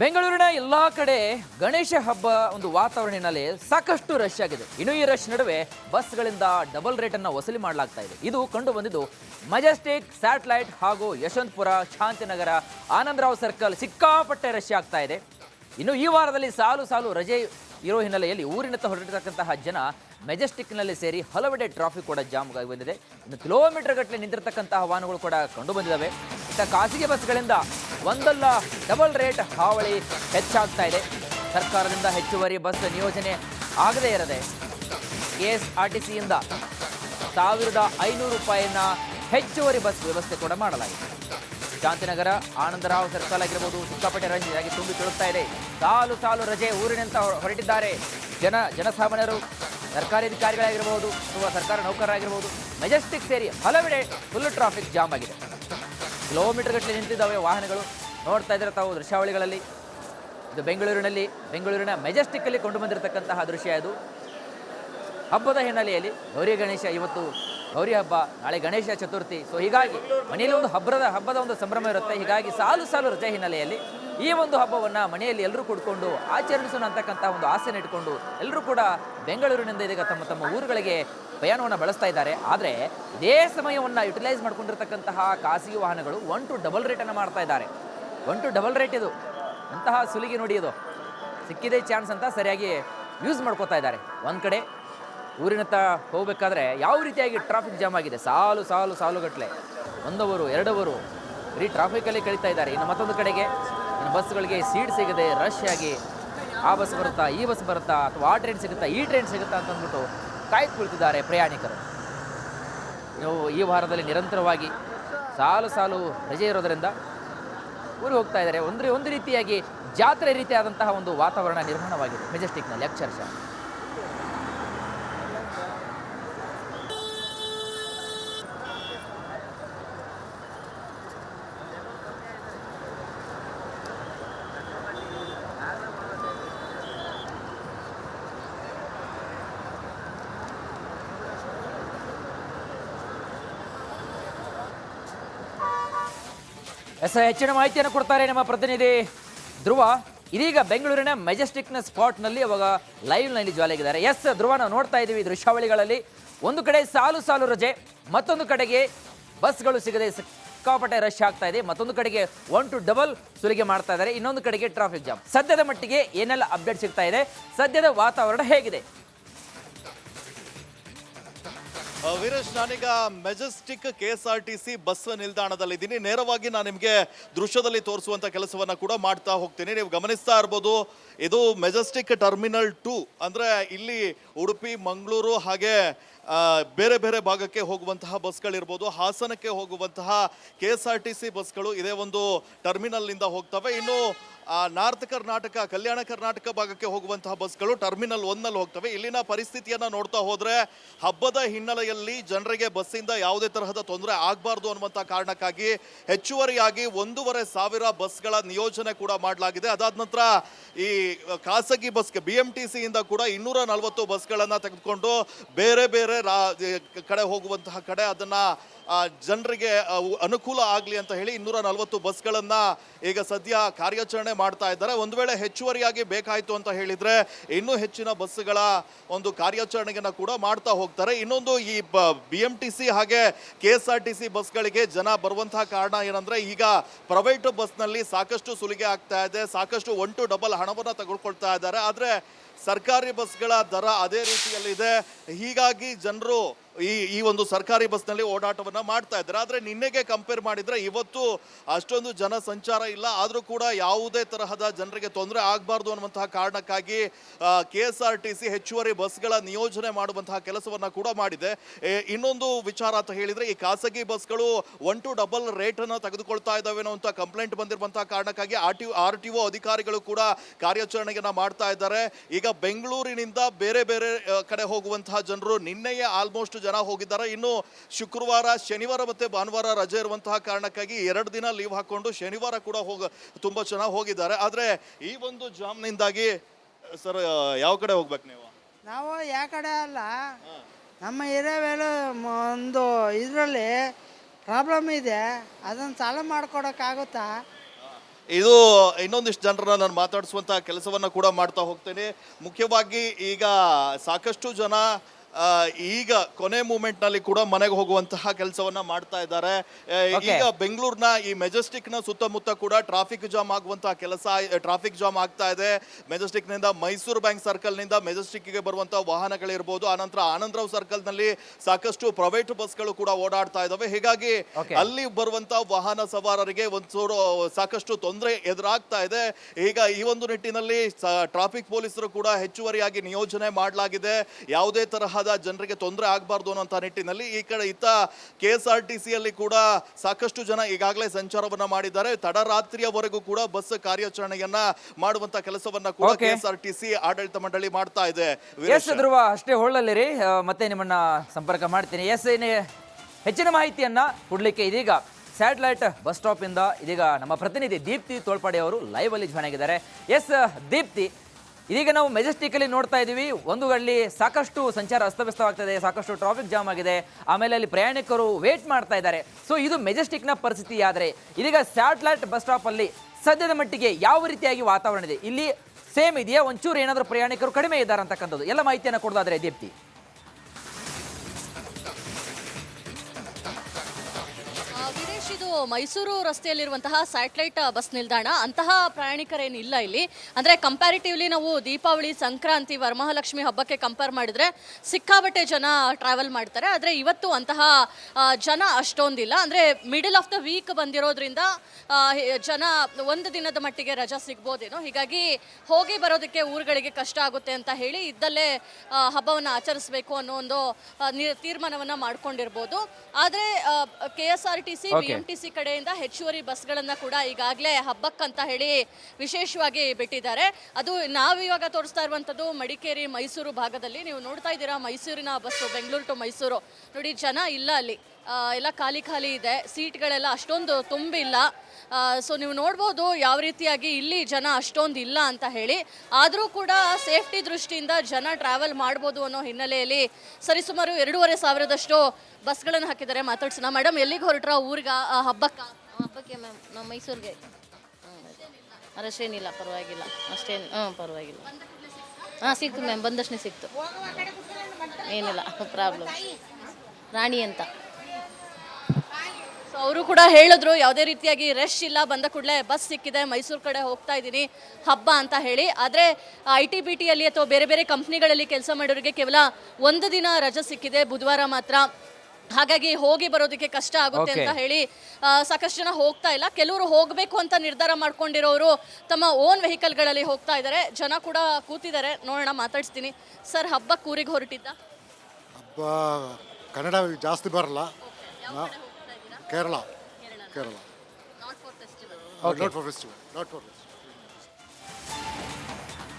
ಬೆಂಗಳೂರಿನ ಎಲ್ಲಾ ಕಡೆ ಗಣೇಶ ಹಬ್ಬ ಒಂದು ವಾತಾವರಣ ಹಿನ್ನೆಲೆ ಸಾಕಷ್ಟು ರಶ್ ಆಗಿದೆ. ಇನ್ನು ಈ ರಶ್ ನಡುವೆ ಬಸ್ಗಳಿಂದ ಡಬಲ್ ರೇಟ್ ಅನ್ನ ವಸೂಲಿ ಮಾಡಲಾಗ್ತಾ ಇದೆ. ಇದು ಕಂಡು ಬಂದಿದ್ದು ಮೆಜೆಸ್ಟಿಕ್ ಸ್ಯಾಟಲೈಟ್ ಹಾಗೂ ಯಶವಂತಪುರ ಶಾಂತಿನಗರ ಆನಂದರಾವ್ ಸರ್ಕಲ್ ಸಿಕ್ಕಾಪಟ್ಟೆ ರಶ್ ಆಗ್ತಾ ಇದೆ. ಇನ್ನು ಈ ವಾರದಲ್ಲಿ ಸಾಲು ಸಾಲು ರಜೆ ಇರೋ ಹಿನ್ನೆಲೆಯಲ್ಲಿ ಊರಿನತ್ತ ಹೊರಟಿರ್ತಕ್ಕಂತಹ ಜನ ಮೆಜೆಸ್ಟಿಕ್ನಲ್ಲಿ ಸೇರಿ ಹಲವೆಡೆ ಟ್ರಾಫಿಕ್ ಕೂಡ ಜಾಮ್ ಆಗಿ ಬಂದಿದೆ. ಇನ್ನು ಕಿಲೋಮೀಟರ್ ಗಟ್ಟಲೆ ನಿಂತಿರ್ತಕ್ಕಂತಹ ವಾಹನಗಳು ಕೂಡ ಕಂಡು ಬಂದಿದ್ದಾವೆ ಇತ್ತ ಖಾಸಗಿ ಬಸ್ಗಳಿಂದ ಒಂದಲ್ಲ ಡಬಲ್ ರೇಟ್ ಹಾವಳಿ ಹೆಚ್ಚಾಗ್ತಾ ಇದೆ. ಸರ್ಕಾರದಿಂದ ಹೆಚ್ಚುವರಿ ಬಸ್ ನಿಯೋಜನೆ ಆಗದೇ ಇರದೆ ಕೆ ಎಸ್ ಆರ್ ಟಿ ಸಿಯಿಂದ ಸಾವಿರದ ಐನೂರು ರೂಪಾಯಿನ ಹೆಚ್ಚುವರಿ ಬಸ್ ವ್ಯವಸ್ಥೆ ಕೂಡ ಮಾಡಲಾಗಿದೆ. ಶಾಂತಿನಗರ, ಆನಂದರಾವ್ ಸರ್ಕಲ್ ಆಗಿರ್ಬೋದು, ಸಿಕ್ಕಾಪಟ್ಟೆ ರಜೆಯಾಗಿ ತುಂಬಿ ತುಳುಕ್ತಾ ಇದೆ. ಸಾಲು ಸಾಲು ರಜೆ ಊರಿನಂತ ಹೊರ- ಹೊರಟಿದ್ದಾರೆ. ಜನ, ಜನಸಾಮಾನ್ಯರು ಸರ್ಕಾರಿ ಅಧಿಕಾರಿಗಳಾಗಿರ್ಬೋದು ಅಥವಾ ಸರ್ಕಾರ ನೌಕರರಾಗಿರ್ಬೋದು ಮೆಜೆಸ್ಟಿಕ್ ಸೇರಿ ಹಲವೆಡೆ ಫುಲ್ ಟ್ರಾಫಿಕ್ ಜಾಮ್ ಆಗಿದೆ. ಕಿಲೋಮೀಟರ್ ಗಟ್ಟಲೆ ನಿಂತಿದ್ದಾವೆ ವಾಹನಗಳು. ನೋಡ್ತಾ ಇದ್ದಾರೆ ತಾವು ದೃಶ್ಯಾವಳಿಗಳಲ್ಲಿ. ಇದು ಬೆಂಗಳೂರಿನಲ್ಲಿ, ಬೆಂಗಳೂರಿನ ಮೆಜೆಸ್ಟಿಕ್ಕಲ್ಲಿ ಕೊಂಡು ಬಂದಿರತಕ್ಕಂತಹ ದೃಶ್ಯ ಇದು. ಹಬ್ಬದ ಹಿನ್ನೆಲೆಯಲ್ಲಿ ಗೌರಿ ಗಣೇಶ ಇವತ್ತು ಗೌರಿ ಹಬ್ಬ, ನಾಳೆ ಗಣೇಶ ಚತುರ್ಥಿ. ಸೊ ಹೀಗಾಗಿ ಮನೆಯಲ್ಲಿ ಒಂದು ಹಬ್ಬದ ಹಬ್ಬದ ಒಂದು ಸಂಭ್ರಮ ಇರುತ್ತೆ. ಹೀಗಾಗಿ ಸಾಲು ಸಾಲು ರಜೆ ಹಿನ್ನೆಲೆಯಲ್ಲಿ ಈ ಒಂದು ಹಬ್ಬವನ್ನು ಮನೆಯಲ್ಲಿ ಎಲ್ಲರೂ ಕೂಡ್ಕೊಂಡು ಆಚರಿಸೋಣ ಅಂತಕ್ಕಂಥ ಒಂದು ಆಸೆನ ಇಟ್ಕೊಂಡು ಎಲ್ಲರೂ ಕೂಡ ಬೆಂಗಳೂರಿನಿಂದ ಇದೀಗ ತಮ್ಮ ತಮ್ಮ ಊರುಗಳಿಗೆ ಪ್ರಯಾಣವನ್ನು ಬಳಸ್ತಾ ಇದ್ದಾರೆ. ಆದರೆ ಇದೇ ಸಮಯವನ್ನು ಯುಟಿಲೈಸ್ ಮಾಡ್ಕೊಂಡಿರ್ತಕ್ಕಂತಹ ಖಾಸಗಿ ವಾಹನಗಳು ಒನ್ ಟು ಡಬಲ್ ರೇಟನ್ನು ಮಾಡ್ತಾ ಇದ್ದಾರೆ. ಒನ್ ಟು ಡಬಲ್ ರೇಟ್ ಇದು. ಅಂತಹ ಸುಲಿಗೆ ನೋಡಿ ಇದು. ಸಿಕ್ಕಿದೆ ಚಾನ್ಸ್ ಅಂತ ಸರಿಯಾಗಿ ಯೂಸ್ ಮಾಡ್ಕೋತಾ ಇದ್ದಾರೆ. ಒಂದು ಕಡೆ ಊರಿನತ್ತ ಹೋಗಬೇಕಾದ್ರೆ ಯಾವ ರೀತಿಯಾಗಿ ಟ್ರಾಫಿಕ್ ಜಾಮ್ ಆಗಿದೆ? ಸಾಲು ಸಾಲು ಸಾಲುಗಟ್ಟಲೆ ಒಂದವರು, ಎರಡವರು ಬರೀ ಟ್ರಾಫಿಕಲ್ಲಿ ಕಳೀತಾ ಇದ್ದಾರೆ. ಇನ್ನು ಮತ್ತೊಂದು ಕಡೆಗೆ ಬಸ್ಗಳಿಗೆ ಸೀಟ್ ಸಿಗದೆ ರಶ್ ಆಗಿ ಆ ಬಸ್ ಬರುತ್ತಾ, ಈ ಬಸ್ ಬರುತ್ತಾ ಅಥವಾ ಆ ಟ್ರೈನ್ ಸಿಗುತ್ತಾ, ಈ ಟ್ರೈನ್ ಸಿಗುತ್ತಾ ಅಂತ ಅಂದ್ಬಿಟ್ಟು ಕಾಯ್ದು ಕುಳಿತಿದ್ದಾರೆ ಪ್ರಯಾಣಿಕರು. ನೀವು ಈ ವಾರದಲ್ಲಿ ನಿರಂತರವಾಗಿ ಸಾಲು ಸಾಲು ರಜೆ ಇರೋದರಿಂದ ಊರಿಗೆ ಹೋಗ್ತಾ ಇದ್ದಾರೆ. ಒಂದು ಒಂದು ರೀತಿಯಾಗಿ ಜಾತ್ರೆ ರೀತಿಯಾದಂತಹ ಒಂದು ವಾತಾವರಣ ನಿರ್ಮಾಣವಾಗಿದೆ. ಮೆಜೆಸ್ಟಿಕ್ನಲ್ಲಿ ಅಕ್ಷರಶಃ. ಎಸ್ ಹೆಚ್ಚಿನ ಮಾಹಿತಿಯನ್ನು ಕೊಡ್ತಾರೆ ನಮ್ಮ ಪ್ರತಿನಿಧಿ ಧ್ರುವ. ಇದೀಗ ಬೆಂಗಳೂರಿನ ಮೆಜೆಸ್ಟಿಕ್ನ ಸ್ಪಾಟ್ನಲ್ಲಿ ಅವಾಗ ಲೈವ್ನಲ್ಲಿ ಜಾಲಾಗಿದ್ದಾರೆ ಎಸ್, ಧ್ರುವ, ನಾವು ನೋಡ್ತಾ ಇದ್ದೀವಿ ದೃಶ್ಯಾವಳಿಗಳಲ್ಲಿ. ಒಂದು ಕಡೆ ಸಾಲು ಸಾಲು ರಜೆ, ಮತ್ತೊಂದು ಕಡೆಗೆ ಬಸ್ಗಳು ಸಿಗದೆ ಸಿಕ್ಕಾಪಟ್ಟೆ ರಶ್ ಆಗ್ತಾ ಇದೆ. ಮತ್ತೊಂದು ಕಡೆಗೆ ಒನ್ ಟು ಡಬಲ್ ಸುಲಿಗೆ ಮಾಡ್ತಾ ಇದ್ದಾರೆ. ಇನ್ನೊಂದು ಕಡೆಗೆ ಟ್ರಾಫಿಕ್ ಜಾಮ್. ಸದ್ಯದ ಮಟ್ಟಿಗೆ ಏನೆಲ್ಲ ಅಪ್ಡೇಟ್ ಸಿಗ್ತಾ ಇದೆ? ಸದ್ಯದ ವಾತಾವರಣ ಹೇಗಿದೆ? ವೀರೇಶ್, ನಾನೀಗ Majestic K S R T C bus ನಿಲ್ದಾಣದಲ್ಲಿ ಇದ್ದೀನಿ ನೇರವಾಗಿ ನಾನು ನಿಮಗೆ ದೃಶ್ಯದಲ್ಲಿ ತೋರಿಸುವಂತ ಕೆಲಸವನ್ನ ಕೂಡ ಮಾಡ್ತಾ ಹೋಗ್ತೀನಿ. ನೀವು ಗಮನಿಸ್ತಾ ಇರ್ಬೋದು, ಇದು ಮೆಜೆಸ್ಟಿಕ್ ಟರ್ಮಿನಲ್ ಟು. ಅಂದ್ರೆ ಇಲ್ಲಿ ಉಡುಪಿ, ಮಂಗಳೂರು ಹಾಗೆ ಬೇರೆ ಬೇರೆ ಭಾಗಕ್ಕೆ ಹೋಗುವಂತಹ ಬಸ್ಗಳಿರ್ಬೋದು, ಹಾಸನಕ್ಕೆ ಹೋಗುವಂತಹ K S R T C ಬಸ್ಗಳು ಇದೇ ಒಂದು ಟರ್ಮಿನಲ್ನಿಂದ ಹೋಗ್ತವೆ. ಇನ್ನು ನಾರ್ತ್ ಕರ್ನಾಟಕ ಕಲ್ಯಾಣ ಕರ್ನಾಟಕ ಭಾಗಕ್ಕೆ ಹೋಗುವಂತಹ ಬಸ್ಗಳು ಟರ್ಮಿನಲ್ ಒಂದಲ್ಲಿ ಹೋಗ್ತವೆ. ಇಲ್ಲಿನ ಪರಿಸ್ಥಿತಿಯನ್ನು ನೋಡ್ತಾ ಹೋದರೆ, ಹಬ್ಬದ ಹಿನ್ನೆಲೆಯಲ್ಲಿ ಜನರಿಗೆ ಬಸ್ಸಿಂದ ಯಾವುದೇ ತರಹದ ತೊಂದರೆ ಆಗಬಾರ್ದು ಅನ್ನುವಂಥ ಕಾರಣಕ್ಕಾಗಿ ಹೆಚ್ಚುವರಿಯಾಗಿ ಒಂದೂವರೆ ಸಾವಿರ ಬಸ್ಗಳ ನಿಯೋಜನೆ ಕೂಡ ಮಾಡಲಾಗಿದೆ. ಅದಾದ ನಂತರ ಈ, ಖಾಸಗಿ ಬಸ್ಗೆ ಬಿ ಎಂ ಟಿ ಸಿಯಿಂದ ಕೂಡ ಇನ್ನೂರ ನಲವತ್ತು ಬಸ್ಗಳನ್ನು ತೆಗೆದುಕೊಂಡು ಬೇರೆ ಬೇರೆ ರಾ ಕಡೆ ಹೋಗುವಂತಹ ಕಡೆ ಅದನ್ನು ಜನರಿಗೆ ಅನುಕೂಲ ಆಗಲಿ ಅಂತ ಹೇಳಿ ಇನ್ನೂರ ನಲವತ್ತು ಬಸ್ಗಳನ್ನು ಈಗ ಸದ್ಯ ಕಾರ್ಯಾಚರಣೆ ಮಾಡ್ತಾ ಇದ್ದಾರೆ. ಒಂದು ವೇಳೆ ಹೆಚ್ಚುವರಿಯಾಗಿ ಬೇಕಾಯಿತು ಅಂತ ಹೇಳಿದರೆ ಇನ್ನೂ ಹೆಚ್ಚಿನ ಬಸ್ಗಳ ಒಂದು ಕಾರ್ಯಾಚರಣೆಯನ್ನು ಕೂಡ ಮಾಡ್ತಾ ಹೋಗ್ತಾರೆ. ಇನ್ನೊಂದು ಈ ಬಿ ಎಂ ಟಿ ಸಿ ಹಾಗೆ K S R T C ಬಸ್ಗಳಿಗೆ ಜನ ಬರುವಂತಹ ಕಾರಣ ಏನಂದರೆ ಈಗ ಪ್ರೈವೇಟ್ ಬಸ್ನಲ್ಲಿ ಸಾಕಷ್ಟು ಸುಲಿಗೆ ಆಗ್ತಾ ಇದೆ, ಸಾಕಷ್ಟು ಒನ್ ಟು ಡಬಲ್ ಹಣವನ್ನು ತೆಗೆದುಕೊಳ್ತಾ ಇದ್ದಾರೆ. ಆದ್ರೆ ಸರ್ಕಾರಿ ಬಸ್ಗಳ ದರ ಅದೇ ರೀತಿಯಲ್ಲಿದೆ. ಹೀಗಾಗಿ ಜನರು ಈ ಈ ಒಂದು ಸರ್ಕಾರಿ ಬಸ್ನಲ್ಲಿ ಓಡಾಟವನ್ನ ಮಾಡ್ತಾ ಇದ್ದಾರೆ. ಆದ್ರೆ ನಿನ್ನೆಗೆ ಕಂಪೇರ್ ಮಾಡಿದ್ರೆ ಇವತ್ತು ಅಷ್ಟೊಂದು ಜನ ಸಂಚಾರ ಇಲ್ಲ. ಆದರೂ ಕೂಡ ಯಾವುದೇ ತರಹದ ಜನರಿಗೆ ತೊಂದರೆ ಆಗಬಾರ್ದು ಅನ್ನುವಂತಹ ಕಾರಣಕ್ಕಾಗಿ K S R T C ಹೆಚ್ಚುವರಿ ಬಸ್ಗಳ ನಿಯೋಜನೆ ಮಾಡುವಂತಹ ಕೆಲಸವನ್ನ ಕೂಡ ಮಾಡಿದೆ. ಇನ್ನೊಂದು ವಿಚಾರ ಅಂತ ಹೇಳಿದ್ರೆ, ಈ ಖಾಸಗಿ ಬಸ್ಗಳು ಒನ್ ಟು ಡಬಲ್ ರೇಟ್ ಅನ್ನ ತೆಗೆದುಕೊಳ್ತಾ ಇದ್ದಾವೆ ಅನ್ನುವಂಥ ಕಂಪ್ಲೇಂಟ್ ಬಂದಿರುವಂತಹ ಕಾರಣಕ್ಕಾಗಿ R T R T O ಅಧಿಕಾರಿಗಳು ಕೂಡ ಕಾರ್ಯಾಚರಣೆಯನ್ನು ಮಾಡ್ತಾ ಇದ್ದಾರೆ. ಈಗ ಬೆಂಗಳೂರಿನಿಂದ ಬೇರೆ ಬೇರೆ ಕಡೆ ಹೋಗುವಂತಹ ಜನರು ನಿನ್ನೆಯೇ ಆಲ್ಮೋಸ್ಟ್ ಜನ ಹೋಗಿದ್ದಾರೆ. ಇನ್ನು ಶುಕ್ರವಾರ ಶನಿವಾರ ಮತ್ತೆ ಭಾನುವಾರ ರಜೆ ಇರುವಂತಹ ಕಾರಣಕ್ಕಾಗಿ ಎರಡು ದಿನ ಲೀವ್ ಹಾಕೊಂಡು ಶನಿವಾರ ಕೂಡ ಹೋಗ ತುಂಬಾ ಜನ ಹೋಗಿದ್ದಾರೆ. ಆದರೆ ಈ ಒಂದು ಜಾಮ್ನಿಂದಾಗಿ ಸರ್ ಯಾವ ಕಡೆ ಹೋಗ್ಬೇಕು ನೀವು? ನಾವು ಯಾವ ಕಡೆ ಅಲ್ಲ ನಮ್ಮ ಏರಿಯಾವೆಲ್ಲ ಒಂದು ಇದರಲ್ಲಿ ಪ್ರಾಬ್ಲಮ್ ಇದೆ. ಅದನ್ನು ಸಾಲ್ವ್ ಮಾಡ್ಕೊಡೋಕ್ಕಾಗುತ್ತಾ ಇದು ಇನ್ನೊಂದಿಷ್ಟು ಜನರನ್ನ ನಾನು ಮಾತಾಡಿಸುವಂತಹ ಕೆಲಸವನ್ನ ಕೂಡ ಮಾಡ್ತಾ ಹೋಗ್ತೇನೆ. ಮುಖ್ಯವಾಗಿ ಈಗ ಸಾಕಷ್ಟು ಜನ ಈಗ ಕೊನೆ ಮೂಮೆಂಟ್ನಲ್ಲಿ ಕೂಡ ಮನೆಗೆ ಹೋಗುವಂತಹ ಕೆಲಸವನ್ನ ಮಾಡ್ತಾ ಇದ್ದಾರೆ. ಈಗ ಬೆಂಗಳೂರಿನ ಈ ಮೆಜೆಸ್ಟಿಕ್ನ ಸುತ್ತಮುತ್ತ ಕೂಡ ಟ್ರಾಫಿಕ್ ಜಾಮ್ ಆಗುವಂತಹ ಕೆಲಸ ಟ್ರಾಫಿಕ್ ಜಾಮ್ ಆಗ್ತಾ ಇದೆ. ಮೆಜೆಸ್ಟಿಕ್ನಿಂದ ಮೈಸೂರು ಬ್ಯಾಂಕ್ ಸರ್ಕಲ್ನಿಂದ ಮೆಜೆಸ್ಟಿಕ್ಗೆ ಬರುವಂತಹ ವಾಹನಗಳಿರ್ಬೋದು ಆನಂತರ ಆನಂದರಾವ್ ಸರ್ಕಲ್ನಲ್ಲಿ ಸಾಕಷ್ಟು ಪ್ರೈವೇಟ್ ಬಸ್ಗಳು ಕೂಡ ಓಡಾಡ್ತಾ ಇದಾವೆ. ಹೀಗಾಗಿ ಅಲ್ಲಿ ಬರುವಂತ ವಾಹನ ಸವಾರರಿಗೆ ಒಂದು ಸಾಕಷ್ಟು ತೊಂದರೆ ಎದುರಾಗ್ತಾ ಇದೆ. ಈಗ ಈ ಒಂದು ನಿಟ್ಟಿನಲ್ಲಿ ಟ್ರಾಫಿಕ್ ಪೊಲೀಸರು ಕೂಡ ಹೆಚ್ಚುವರಿಯಾಗಿ ನಿಯೋಜನೆ ಮಾಡಲಾಗಿದೆ. ಯಾವುದೇ ತರಹದ ಜನರಿಗೆ ತೊಂದರೆ ಆಗಬಾರ್ದು ಅನ್ನೋಂಥ ನಿಟ್ಟಿನಲ್ಲಿ ಈ ಕಡೆ ಇತ್ತ ಕೆ ಎಸ್ ಆರ್ ಟಿ ಸಿಯಲ್ಲಿ ಕೂಡ ಸಾಕಷ್ಟು ಜನ ಈಗಾಗಲೇ ಸಂಚಾರವನ್ನ ಮಾಡಿದ್ದಾರೆ. ತಡರಾತ್ರಿಯವರೆಗೂ ಕೂಡ ಬಸ್ ಕಾರ್ಯಾಚರಣೆಯನ್ನ ಮಾಡುವಂತ ಕೆಲಸವನ್ನ ಕೂಡ K S R T C ಆಡಳಿತ ಮಂಡಳಿ ಮಾಡ್ತಾ ಇದೆ. ಧ್ರುವ ಅಷ್ಟೇ ಹೊಳ್ಳಲ್ಲಿರಿ ಆ, ಮತ್ತೆ ನಿಮ್ಮನ್ನ ಸಂಪರ್ಕ ಮಾಡ್ತೀನಿ. ಎಸ್ ಹೆಚ್ಚಿನ ಮಾಹಿತಿಯನ್ನ ಕೊಡ್ಲಿಕ್ಕೆ ಇದೀಗ ಸ್ಯಾಟಲೈಟ್ ಬಸ್ ಸ್ಟಾಪ್ ಇಂದ ಇದೀಗ ನಮ್ಮ ಪ್ರತಿನಿಧಿ ದೀಪ್ತಿ ತೋಳ್ಪಾಡಿ ಅವರು ಲೈವ್ ಅಲ್ಲಿ ಜಾಯ್ನ್ ಆಗಿದ್ದಾರೆ. ಎಸ್ ದೀಪ್ತಿ ಇದೀಗ ನಾವು ಮೆಜೆಸ್ಟಿಕ್ ಅಲ್ಲಿ ನೋಡ್ತಾ ಇದ್ದೀವಿ. ಒಂದು ಅಲ್ಲಿ ಸಾಕಷ್ಟು ಸಂಚಾರ ಅಸ್ತವ್ಯಸ್ತವಾಗ್ತದೆ, ಸಾಕಷ್ಟು ಟ್ರಾಫಿಕ್ ಜಾಮ್ ಆಗಿದೆ. ಆಮೇಲೆ ಅಲ್ಲಿ ಪ್ರಯಾಣಿಕರು ವೇಟ್ ಮಾಡ್ತಾ ಇದ್ದಾರೆ. ಸೊ ಇದು ಮೆಜೆಸ್ಟಿಕ್ನ ಪರಿಸ್ಥಿತಿ ಆದರೆ, ಇದೀಗ ಸ್ಯಾಟಲೈಟ್ ಬಸ್ ಸ್ಟಾಪಲ್ಲಿ ಸದ್ಯದ ಮಟ್ಟಿಗೆ ಯಾವ ರೀತಿಯಾಗಿ ವಾತಾವರಣ ಇದೆ? ಇಲ್ಲಿ ಸೇಮ್ ಇದೆಯಾ? ಒಂಚೂರು ಏನಾದರೂ ಪ್ರಯಾಣಿಕರು ಕಡಿಮೆ ಇದ್ದಾರೆ ಅಂತಕ್ಕಂಥದ್ದು ಎಲ್ಲ ಮಾಹಿತಿಯನ್ನು ಕೊಡೋದಾದರೆ ದೀಪ್ತಿ. ಆ, ಇದು ಮೈಸೂರು ರಸ್ತೆಯಲ್ಲಿರುವಂತಹ ಸ್ಯಾಟಲೈಟ್ ಬಸ್ ನಿಲ್ದಾಣ. ಅಂತಹ ಪ್ರಯಾಣಿಕರೇನಿಲ್ಲ ಇಲ್ಲಿ ಅಂದ್ರೆ ಕಂಪ್ಯಾರಿಟಿವ್ಲಿ ನಾವು ದೀಪಾವಳಿ ಸಂಕ್ರಾಂತಿ ವರಮಹಾಲಕ್ಷ್ಮಿ ಹಬ್ಬಕ್ಕೆ ಕಂಪೇರ್ ಮಾಡಿದ್ರೆ ಸಿಕ್ಕಾಬಟ್ಟೆ ಜನ ಟ್ರಾವೆಲ್ ಮಾಡ್ತಾರೆ. ಆದರೆ ಇವತ್ತು ಅಂತಹ ಜನ ಅಷ್ಟೊಂದಿಲ್ಲ. ಅಂದ್ರೆ ಮಿಡಲ್ ಆಫ್ ದ ವೀಕ್ ಬಂದಿರೋದ್ರಿಂದ ಜನ ಒಂದು ದಿನದ ಮಟ್ಟಿಗೆ ರಜಾ ಸಿಗ್ಬೋದೇನೋ. ಹೀಗಾಗಿ ಹೋಗಿ ಬರೋದಕ್ಕೆ ಊರುಗಳಿಗೆ ಕಷ್ಟ ಆಗುತ್ತೆ ಅಂತ ಹೇಳಿ ಇದ್ದಲ್ಲೇ ಹಬ್ಬವನ್ನು ಆಚರಿಸಬೇಕು ಅನ್ನೋ ಒಂದು ತೀರ್ಮಾನವನ್ನ ಮಾಡ್ಕೊಂಡಿರ್ಬೋದು. ಆದರೆ K S R T C B M T C ಕಡೆಯಿಂದ ಹೆಚ್ಚುವರಿ ಬಸ್ಗಳನ್ನ ಕೂಡ ಈಗಾಗಲೇ ಹಬ್ಬಕ್ಕಂತ ಹೇಳಿ ವಿಶೇಷವಾಗಿ ಬಿಟ್ಟಿದ್ದಾರೆ. ಅದು ನಾವು ಇವಾಗ ತೋರಿಸ್ತಾ ಇರುವಂತದ್ದು ಮಡಿಕೇರಿ ಮೈಸೂರು ಭಾಗದಲ್ಲಿ ನೀವು ನೋಡ್ತಾ ಇದ್ದೀರಾ ಮೈಸೂರಿನ ಬಸ್ಸು, ಬೆಂಗಳೂರು ಟು ಮೈಸೂರು. ನೋಡಿ ಜನ ಇಲ್ಲ ಅಲ್ಲಿ. ಎಲ್ಲ ಖಾಲಿ ಖಾಲಿ ಇದೆ. ಸೀಟ್ಗಳೆಲ್ಲ ಅಷ್ಟೊಂದು ತುಂಬಿಲ್ಲ. ಸೊ ನೀವು ನೋಡ್ಬೋದು ಯಾವ ರೀತಿಯಾಗಿ ಇಲ್ಲಿ ಜನ ಅಷ್ಟೊಂದು ಇಲ್ಲ ಅಂತ ಹೇಳಿ. ಆದರೂ ಕೂಡ ಸೇಫ್ಟಿ ದೃಷ್ಟಿಯಿಂದ ಜನ ಟ್ರಾವೆಲ್ ಮಾಡ್ಬೋದು ಅನ್ನೋ ಹಿನ್ನೆಲೆಯಲ್ಲಿ ಸರಿಸುಮಾರು ಎರಡೂವರೆ ಸಾವಿರದಷ್ಟು ಬಸ್ಗಳನ್ನು ಹಾಕಿದ್ದಾರೆ ಮಾತಾಡ್ಸೋಣ. ಮೇಡಮ್ ಎಲ್ಲಿಗೆ ಹೊರಟ್ರ ಊರಿಗೆ ಹಬ್ಬಕ್ಕೆ? ಹಬ್ಬಕ್ಕ ಮ್ಯಾಮ್, ನಾವು ಮೈಸೂರಿಗೆ. ಅಷ್ಟೇನಿಲ್ಲ ಪರವಾಗಿಲ್ಲ. ಅಷ್ಟೇನು ಹ್ಞೂ ಪರವಾಗಿಲ್ಲ. ಹಾಂ, ಸಿಕ್ತು ಮ್ಯಾಮ್ ಬಂದಷ್ಟೇ ಸಿಕ್ತು. ಏನಿಲ್ಲ, ಪ್ರಾಬ್ಲಮ್. ರಾಣಿ ಅಂತ. ಸೊ ಅವರು ಕೂಡ ಹೇಳಿದ್ರು ಯಾವುದೇ ರೀತಿಯಾಗಿ ರಶ್ ಇಲ್ಲ ಬಂದ ಕೂಡಲೇ ಬಸ್ ಸಿಕ್ಕಿದೆ ಮೈಸೂರು ಕಡೆ ಹೋಗ್ತಾ ಇದ್ದೀನಿ ಹಬ್ಬ ಅಂತ ಹೇಳಿ. ಆದರೆ ಐ ಟಿ ಬಿ ಟಿಯಲ್ಲಿ ಅಥವಾ ಬೇರೆ ಬೇರೆ ಕಂಪ್ನಿಗಳಲ್ಲಿ ಕೆಲಸ ಮಾಡೋರಿಗೆ ಕೇವಲ ಒಂದು ದಿನ ರಜೆ ಸಿಕ್ಕಿದೆ ಬುಧವಾರ ಮಾತ್ರ. ಹಾಗಾಗಿ ಹೋಗಿ ಬರೋದಕ್ಕೆ ಕಷ್ಟ ಆಗುತ್ತೆ ಅಂತ ಹೇಳಿ ಸಾಕಷ್ಟು ಜನ ಹೋಗ್ತಾ ಇಲ್ಲ. ಕೆಲವರು ಹೋಗಬೇಕು ಅಂತ ನಿರ್ಧಾರ ಮಾಡ್ಕೊಂಡಿರೋರು ತಮ್ಮ ಓನ್ ವೆಹಿಕಲ್ಗಳಲ್ಲಿ ಹೋಗ್ತಾ ಇದ್ದಾರೆ. ಜನ ಕೂಡ ಕೂತಿದ್ದಾರೆ. ನೋಡೋಣ ಮಾತಾಡಿಸ್ತೀನಿ. ಸರ್ ಹಬ್ಬ ಕೂರಿಗೆ ಹೊರಟಿದ್ದ? ಹಬ್ಬ ಕನ್ನಡ ಜಾಸ್ತಿ ಬರಲ್ಲ. Kerala. Kerala. Kerala. Not for festival. Okay. Not for festival. Not for festival.